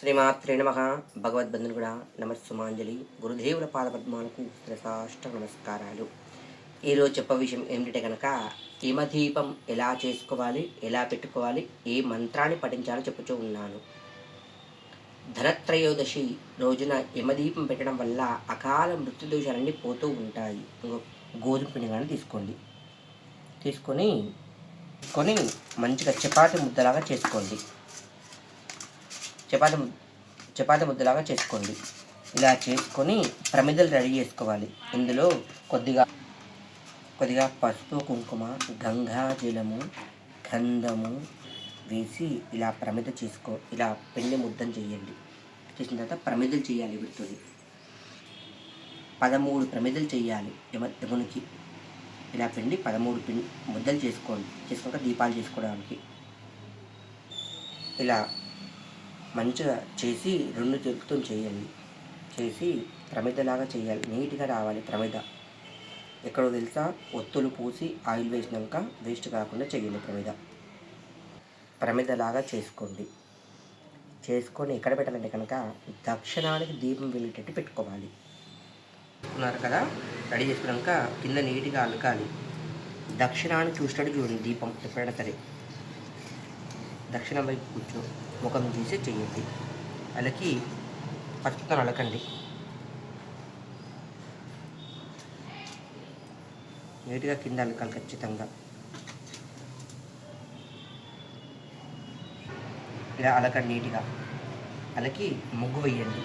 శ్రీమాత్రే నమ. భగవద్బంధులు కూడా నమస్సుమాంజలి. గురుదేవుల పాదపద్మాలకు శ్రసాష్ట నమస్కారాలు. ఈరోజు చెప్ప విషయం ఏమిటంటే కనుక హిమదీపం ఎలా చేసుకోవాలి ఎలా పెట్టుకోవాలి ఏ మంత్రాన్ని పఠించాలో చెప్పుతూ ఉన్నాను. ధనత్రయోదశి రోజున యమదీపం పెట్టడం వల్ల అకాల మృత్యుదోషాలన్నీ పోతూ ఉంటాయి. గోధుమ పిండి కానీ తీసుకోండి. తీసుకొని తీసుకొని మంచిగా చపాతి ముద్దలాగా చేసుకోండి. చపాతి చపాతి ముద్దలాగా చేసుకోండి. ఇలా చేసుకొని ప్రమిదలు రెడీ చేసుకోవాలి. ఇందులో కొద్దిగా కొద్దిగా పసుపు కుంకుమ గంగాజలము గంధము వేసి ఇలా ప్రమిద చేసుకో ఇలా పిండి ముద్దం చేయండి. చేసిన తర్వాత ప్రమిదలు చేయాలి వీటితో పదమూడు ప్రమిదలు చేయాలి యమ యమునికి. ఇలా పిండి పదమూడు పిండి ముద్దలు చేసుకోండి. చేసుకున్నాక దీపాలు చేసుకోవడానికి. ఇలా మంచిగా చేసి రెండు చేతులతో చేయండి. చేసి ప్రమిదలాగా చేయాలి. నీట్గా రావాలి ప్రమిద. ఎక్కడో తెలుసా? ఒత్తులు పూసి ఆయిల్ వేసినాక వేస్ట్ కాకుండా చేయండి ప్రమిద. ప్రమిదలాగా చేసుకోండి. చేసుకొని ఎక్కడ పెట్టాలంటే కనుక దక్షిణానికి దీపం వెలిగేటట్టు పెట్టుకోవాలి. ఉన్నారు కదా? రెడీ చేసుకున్నాక కింద నీట్గా అలకాలి దక్షిణానికి చూసినట్టు చూడండి దీపం ఎప్పుడైనా సరే. దక్షిణం వైపు కూర్చో. ముఖం తీసి చెయ్యండి అలకి పసుపుతో అలకండి. నీట్గా కింద అలకాలి ఖచ్చితంగా. ఇలా అలకండి నీట్గా. అలకి ముగ్గు వేయండి.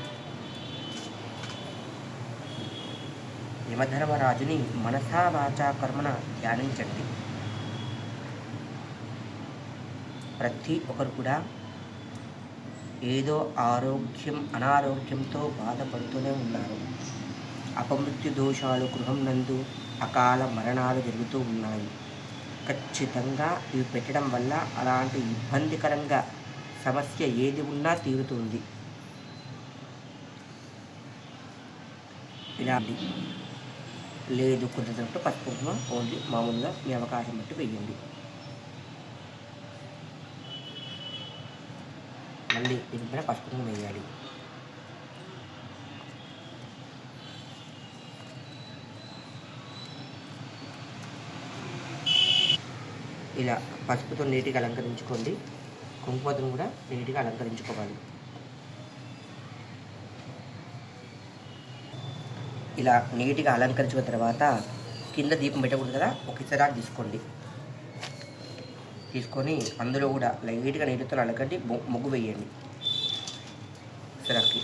యమధర్మరాజుని మనసా వాచా కర్మన ధ్యానించండి. ప్రతి ఒక్కరు కూడా ఏదో ఆరోగ్యం అనారోగ్యంతో బాధపడుతూనే ఉన్నారు. అపమృత్యు దోషాలు గృహం నందు అకాల మరణాలు జరుగుతూ ఉన్నాయి. ఖచ్చితంగా ఇవి పెట్టడం వల్ల అలాంటి ఇబ్బందికరంగా సమస్య ఏది ఉన్నా తీరుతుంది. ఇలాంటి లేదు కుదిరినట్టు పసుపు ఓన్లీ మామూలుగా మీ అవకాశం బట్టి వెయ్యండి. మళ్ళీ దీని పైన పసుపు కుంకుమ వేయాలి. ఇలా పసుపుతో నీట్గా అలంకరించుకోండి. కుంకుమతో కూడా నీట్గా అలంకరించుకోవాలి. ఇలా నీట్గా అలంకరించుకున్న తర్వాత కింద దీపం పెట్టకూడదు కదా? ఒక ఇసరాకు తీసుకోండి. తీసుకొని అందులో కూడా లైట్గా నీటితో అలకండి ముగ్గు వేయండి. ఇసరాకి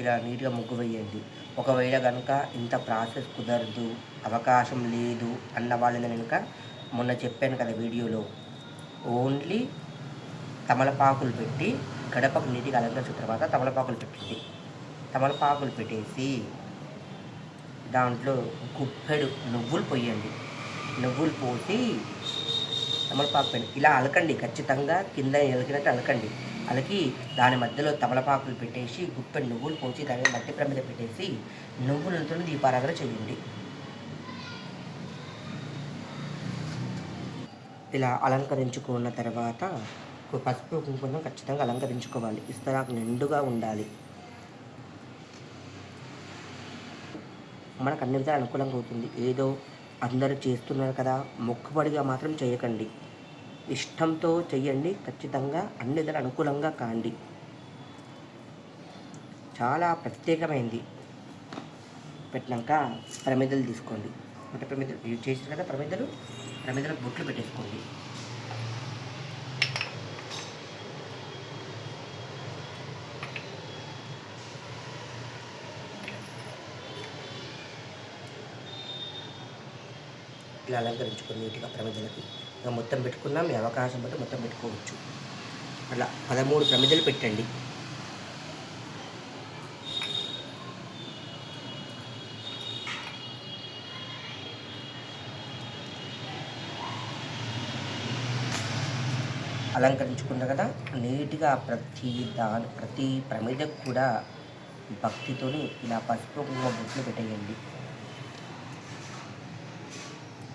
ఇలా నీట్గా ముగ్గు వేయండి. ఒకవేళ కనుక ఇంత ప్రాసెస్ కుదరదు అవకాశం లేదు అన్న వాళ్ళని కనుక మొన్న చెప్పాను కదా వీడియోలో ఓన్లీ తమలపాకులు పెట్టి గడపకు నీటిగా అలంకరించిన తర్వాత తమలపాకులు పెట్టండి. తమలపాకులు పెట్టేసి దాంట్లో గుప్పెడు నువ్వులు పోయండి నువ్వులు పోసి తమలపాకు పెట్టి ఇలా అలకండి ఖచ్చితంగా కింద ఎలికినట్టు అలకండి. అలకి దాని మధ్యలో తమలపాకులు పెట్టేసి గుప్పెడు నువ్వులు పోసి దాని మట్టి ప్రమిద పెట్టేసి నువ్వులతో దీపారాధన చేయండి. ఇలా అలంకరించుకున్న తర్వాత పసుపు కుంకుమను ఖచ్చితంగా అలంకరించుకోవాలి. ఇస్తరాకు నిండుగా ఉండాలి. మనకు అన్ని విధాలు అనుకూలంగా అవుతుంది. ఏదో అందరూ చేస్తున్నారు కదా మొక్కుబడిగా మాత్రం చేయకండి. ఇష్టంతో చెయ్యండి ఖచ్చితంగా అన్ని విధాలు అనుకూలంగా కాండి. చాలా ప్రత్యేకమైంది. పెట్టినాక ప్రమిదలు తీసుకోండి. అంటే ప్రమిదలు యూజ్ చేసిన కదా ప్రమిదలు ప్రమిదలకు బొట్లు పెట్టేసుకోండి. ఇలా అలంకరించుకొని నీట్గా ప్రమిదలకి ఇంకా మొత్తం పెట్టుకున్నా. మీ అవకాశం బట్టి మొత్తం పెట్టుకోవచ్చు. అలా పదమూడు ప్రమిదలు పెట్టండి. అలంకరించుకున్న కదా నీట్గా ప్రతి దాని ప్రతి ప్రమిదకు కూడా భక్తితోని ఇలా పసుపు కుంకుమ బొట్లు పెట్టేయండి.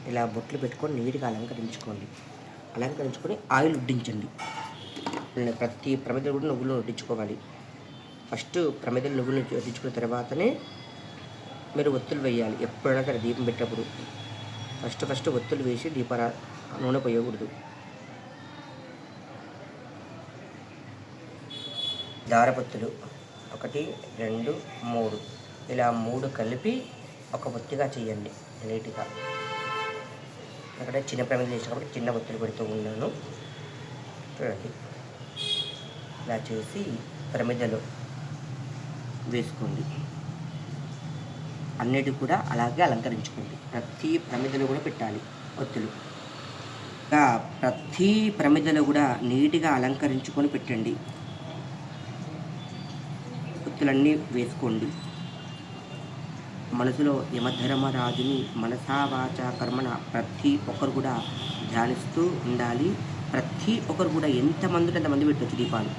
ఇలా బొట్లు పెట్టుకొని నీట్గా అలంకరించుకోండి. అలంకరించుకొని ఆయిల్ ఉడ్డించండి ప్రతి ప్రమిదలు కూడా నువ్వులు వడ్డించుకోవాలి ఫస్ట్ ప్రమిదలు నువ్వులు వడ్డించుకున్న తర్వాతనే మీరు ఒత్తులు వేయాలి. ఎప్పుడైనా సరే దీపం పెట్టేప్పుడు ఫస్ట్ ఫస్ట్ ఒత్తులు వేసి దీపారా నూనె పోయకూడదు. దారపొత్తులు ఒకటి రెండు మూడు. ఇలా మూడు కలిపి ఒక ఒత్తిగా చేయండి. నీట్గా. అక్కడ చిన్న ప్రమిదలు చేసిన కాబట్టి చిన్న ఒత్తులు పెడుతూ ఉన్నాను. చూడండి. ఇలా చేసి ప్రమిదలు వేసుకోండి. అన్నిటి కూడా అలాగే అలంకరించుకోండి. ప్రతి ప్రమిదలో కూడా పెట్టాలి ఒత్తులు. ఇంకా ప్రతి ప్రమిదలో కూడా నీట్గా అలంకరించుకొని పెట్టండి. ఒత్తులన్నీ వేసుకోండి. మనసులో యమధర్మరాజుని మనసావాచ కర్మన ప్రతి ఒక్కరు కూడా ధ్యానిస్తూ ఉండాలి. ప్రతి ఒక్కరు కూడా ఎంతమంది ఎంతమంది పెట్టచ్చు పెట్టవచ్చు దీపాలు?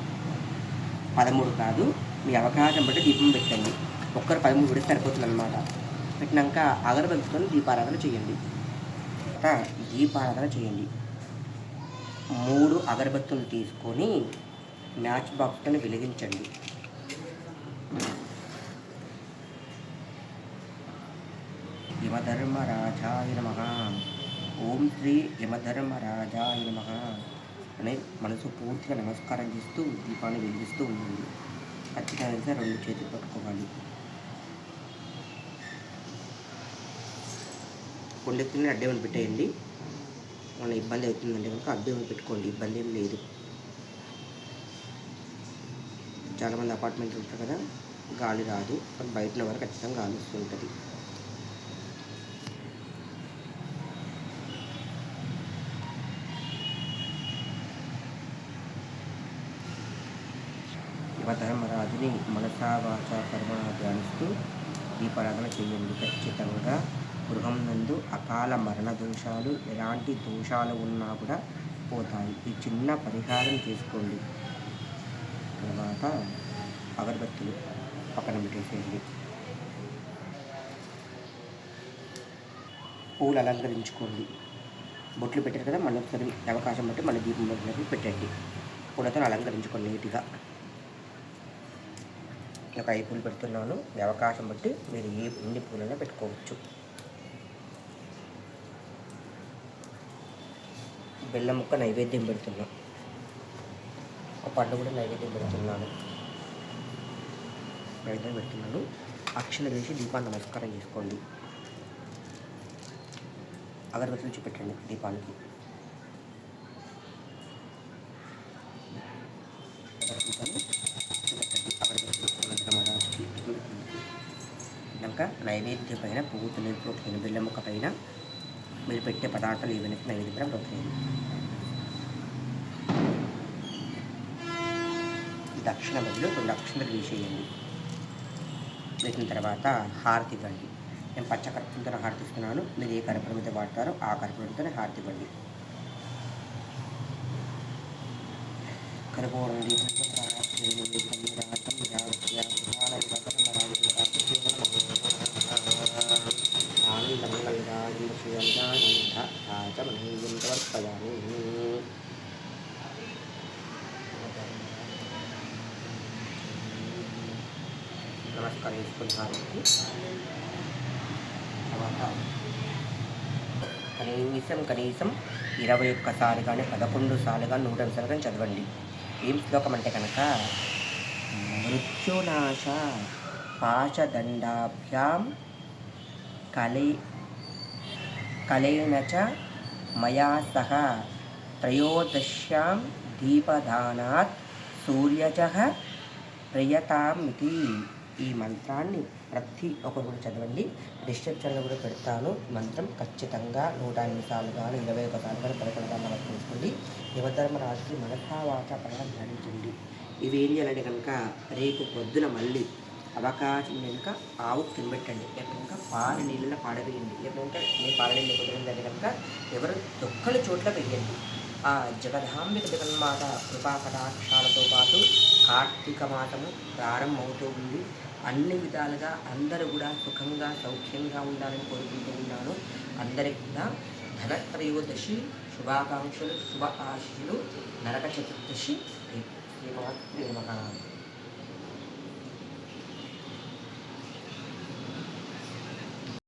పదమూడు కాదు మీ అవకాశం బట్టి దీపం పెట్టండి. ఒక్కరు పదమూడు పెడితే సరిపోతుంది అనమాట పెట్టినాక అగరబత్తితో దీపారాధన చేయండి. దీపారాధన చేయండి. మూడు అగరబత్తులు తీసుకొని మ్యాచ్ బాక్స్తో వెలిగించండి. యమధర్మరాజాయ నమ. ఓం శ్రీ యమధర్మరాజాయ నమ. అనే మనసు పూర్తిగా నమస్కారం చేస్తూ దీపాన్ని వెలిగిస్తూ ఉండండి. ఖచ్చితంగా రెండు చేతులు పట్టుకోవాలి. కొండెత్తుని అడ్డేమని పెట్టేయండి. మన ఇబ్బంది అవుతుందంటే కనుక అడ్డేమని పెట్టుకోండి. ఇబ్బంది ఏం లేదు. చాలామంది అపార్ట్మెంట్లు ఉంటారు కదా గాలి రాదు. బయట వరకు ఖచ్చితంగా గాలి వస్తుంటుంది యువధర్మరాజుని మనసా వాచ కర్మణ ధ్యానిస్తూ దీపారాధన చేయండి ఖచ్చితంగా గృహం నందు అకాల మరణ దోషాలు ఎలాంటి దోషాలు ఉన్నా కూడా పోతాయి. ఈ చిన్న పరిహారం చేసుకోండి తర్వాత అగరబత్తులు పక్కన పెట్టేసేయండి. పూలు అలంకరించుకోండి. బొట్లు పెట్టారు కదా మళ్ళీ ఒకసారి అవకాశం బట్టి మళ్ళీ దీపం బొట్లకి పెట్టండి. పూలతో అలంకరించుకోండి నీట్గా. ఒక ఐదు పూలు పెడుతున్నాను. మీ అవకాశం బట్టి మీరు ఏ ఎన్ని పూలైనా పెట్టుకోవచ్చు. బెల్లం ముక్క నైవేద్యం పెడుతున్నాం. ఒక పండు కూడా నైవేద్యం పెడుతున్నాను. నైవేద్యం పెడుతున్నాను. అక్షలు వేసి దీపాన్ని నమస్కారం చేసుకోండి. అగరబత్తులు చూపెట్టండి దీపానికి అగరబత్తులను చూపెట్టండి అగరబత్తులు రుద్రమహారాజుకి ఇంకా నైవేద్యం పైన పువ్వు తులిపోతుంది బెల్లం ముక్క పైన మీరు పెట్టే పదార్థాలు ఏవైనా నైవేద్యం అవుతాయి దక్షిణ బదులు రెండు అక్షంతలు వేసేయండి. వేసిన తర్వాత హారతి ఇవ్వండి. నేను పచ్చ కర్పూరంతో హారతి ఇస్తున్నాను. మీరు ఏ కర్పూరం అయితే వాడతారో ఆ కర్పూరంతోనే హారతి ఇవ్వండి. కర్పూరం తర్వాత కనీసం కనీసం ఇరవై ఒక్కసారి కానీ పదకొండు సార్లు కానీ నూట సార్లు కానీ చదవండి. ఏం శ్లోకం అంటే కనుక మృత్యునాశ పాశదండాభ్యాం కలి కలేన చ మయా సహ త్రయోదశ్యాం దీపదానాత్ సూర్యజ ప్రయతామితి. ఈ మంత్రాన్ని ప్రతి ఒక్కరు కూడా చదవండి. డిస్క్రిప్షన్లో కూడా పెడతాను మంత్రం. ఖచ్చితంగా నూట ఎనిమిది సార్లు కానీ ఇరవై ఒక సార్లు కానీ పదకొండు సార్లు మనకు తెలుసుకోండి. యువధర్మరాజుకి మనసా వాచ పడడం ఇవి ఏం చేయాలంటే కనుక రేపు పొద్దున మళ్ళీ అవకాశం కనుక ఆవు తినబెట్టండి. లేక కనుక పాల నీళ్ళలో పాడవేయండి. లేక కనుక మీ పాల నీళ్ళు కుదిరిందంటే కనుక ఎవరు దొక్కల చోట్ల వెయ్యండి. ఆ జగదాంబిక జగన్మాత కృపా కటాక్షాలతో పాటు కార్తీక మాతము ప్రారంభమవుతూ ఉంది అన్ని విధాలుగా అందరూ కూడా సుఖంగా సౌఖ్యంగా ఉండాలని కోరుకుంటూ ఉన్నాను. అందరికి కూడా ధనత్రయోదశి శుభాకాంక్షలు శుభ ఆశీలు నరక చతుర్దశి శ్రీమాత్రే నమః.